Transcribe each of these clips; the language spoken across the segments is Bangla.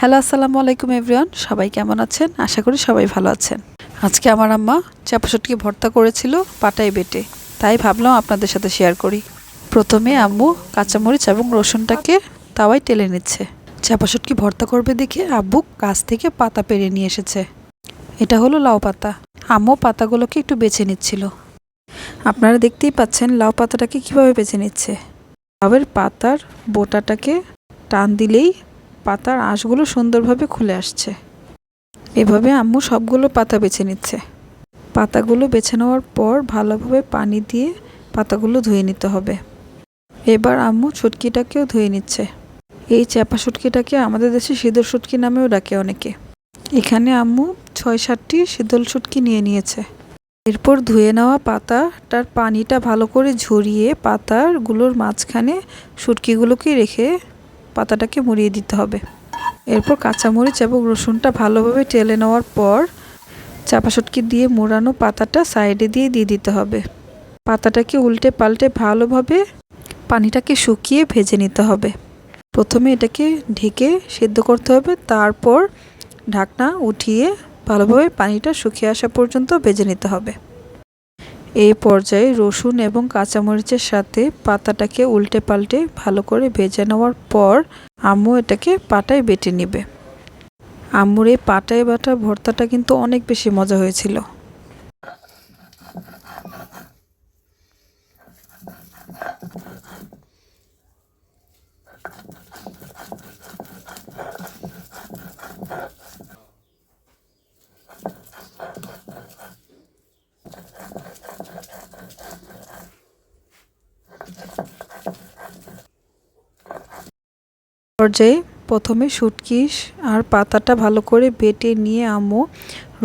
হ্যালো, আসসালামু আলাইকুম এভরিওয়ান। সবাই কেমন আছেন? আশা করি সবাই ভালো আছেন। আজকে আমার আম্মা চাপাশুটকি ভর্তা করেছিল পাটায় বেটে। তাই ভাবলাম আপনাদের সাথে শেয়ার করি। প্রথমে আম্মু কাঁচামরিচ এবং রসুনটাকে তাওয়ায় টেলে নিচ্ছে। চাপাশুটকি ভর্তা করবে দেখে আব্বু গাছ থেকে পাতা পেরে নিয়ে এসেছে। এটা হলো লাউ পাতা। আম্মু পাতাগুলোকে একটু বেছে নিচ্ছিল। আপনারা দেখতেই পাচ্ছেন লাউ পাতাটাকে কীভাবে বেছে নিচ্ছে। লাউয়ের পাতার বোটাটাকে টান দিলেই পাতার আঁশগুলো সুন্দরভাবে খুলে আসছে। এভাবে আম্মু সবগুলো পাতা বেছে নিচ্ছে। পাতাগুলো বেছে নেওয়ার পর ভালোভাবে পানি দিয়ে পাতাগুলো ধুয়ে নিতে হবে। এবার আম্মু শুটকিটাকেও ধুয়ে নিচ্ছে। এই চ্যাপা শুটকিটাকে আমাদের দেশে শীতল শুটকি নামেও ডাকে অনেকে। এখানে আম্মু ছয় সাতটি শীতল শুটকি নিয়ে নিয়েছে। এরপর ধুয়ে নেওয়া পাতাটার পানিটা ভালো করে ঝরিয়ে পাতারগুলোর মাঝখানে শুটকিগুলোকে রেখে পাতাটাকে মুড়িয়ে দিতে হবে। এরপর কাঁচামরিচ এবং রসুনটা ভালোভাবে টেলে নেওয়ার পর চাপা শুটকি দিয়ে মোড়ানো পাতাটা সাইডে দিয়ে দিয়ে দিতে হবে। পাতাটাকে উল্টে পাল্টে ভালোভাবে পানিটাকে শুকিয়ে ভেজে নিতে হবে। প্রথমে এটাকে ঢেকে সেদ্ধ করতে হবে, তারপর ঢাকনা উঠিয়ে ভালোভাবে পানিটা শুকিয়ে আসা পর্যন্ত ভেজে নিতে হবে। এই পর্যায়ে রসুন এবং কাঁচামরিচের সাথে পাতাটাকে উল্টে পাল্টে ভালো করে ভেজে নেওয়ার পর আম্মু এটাকে পাটায় বেটে নেবে। আম্মুর এই পাটায় বাটা ভর্তাটা কিন্তু অনেক বেশি মজা হয়েছিল। পর্যায়ে প্রথমে শুটকিস আর পাতাটা ভালো করে বেটে নিয়ে আম্মু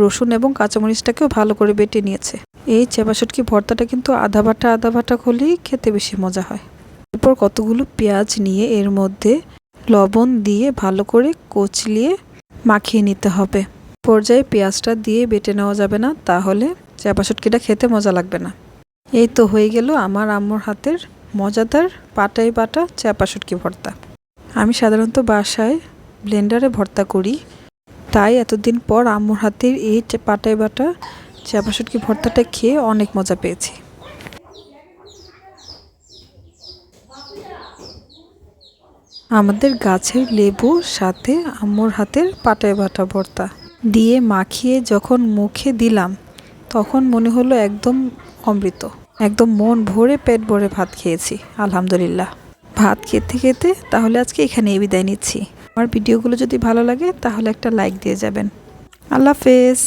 রসুন এবং কাঁচামরিচটাকেও ভালো করে বেটে নিয়েছে। এই চেপা শুটকি ভর্তাটা কিন্তু আধা বাটা আধা বাটা হলেই খেতে বেশি মজা হয়। এরপর কতগুলো পেঁয়াজ নিয়ে এর মধ্যে লবণ দিয়ে ভালো করে কচলিয়ে মাখিয়ে নিতে হবে। পর্যায়ে পেঁয়াজটা দিয়ে বেটে নেওয়া যাবে না, তাহলে চেপা শুটকিটা খেতে মজা লাগবে না। এই তো হয়ে গেল আমার আম্মুর হাতের মজাদার পাটাই বাটা চেপা শুটকি ভর্তা। আমি সাধারণত বাসায় ব্লেন্ডারে ভর্তা করি। তাই এতদিন পর আম্মুর হাতের এই পাটায় বাটা চাপা শুটকি ভর্তাটা খেয়ে অনেক মজা পেয়েছি। আমাদের গাছের লেবু, সাথে আম্মুর হাতের পাটায় বাটা ভর্তা দিয়ে মাখিয়ে যখন মুখে দিলাম, তখন মনে হলো একদম অমৃত। একদম মন ভরে পেট ভরে ভাত খেয়েছি, আলহামদুলিল্লাহ। ভাত খেতে খেতে তাহলে আজকে এখানেই বিদায় নিচ্ছি। আমার ভিডিওগুলো যদি ভালো লাগে তাহলে একটা লাইক দিয়ে যাবেন। আল্লাহ হাফেজ।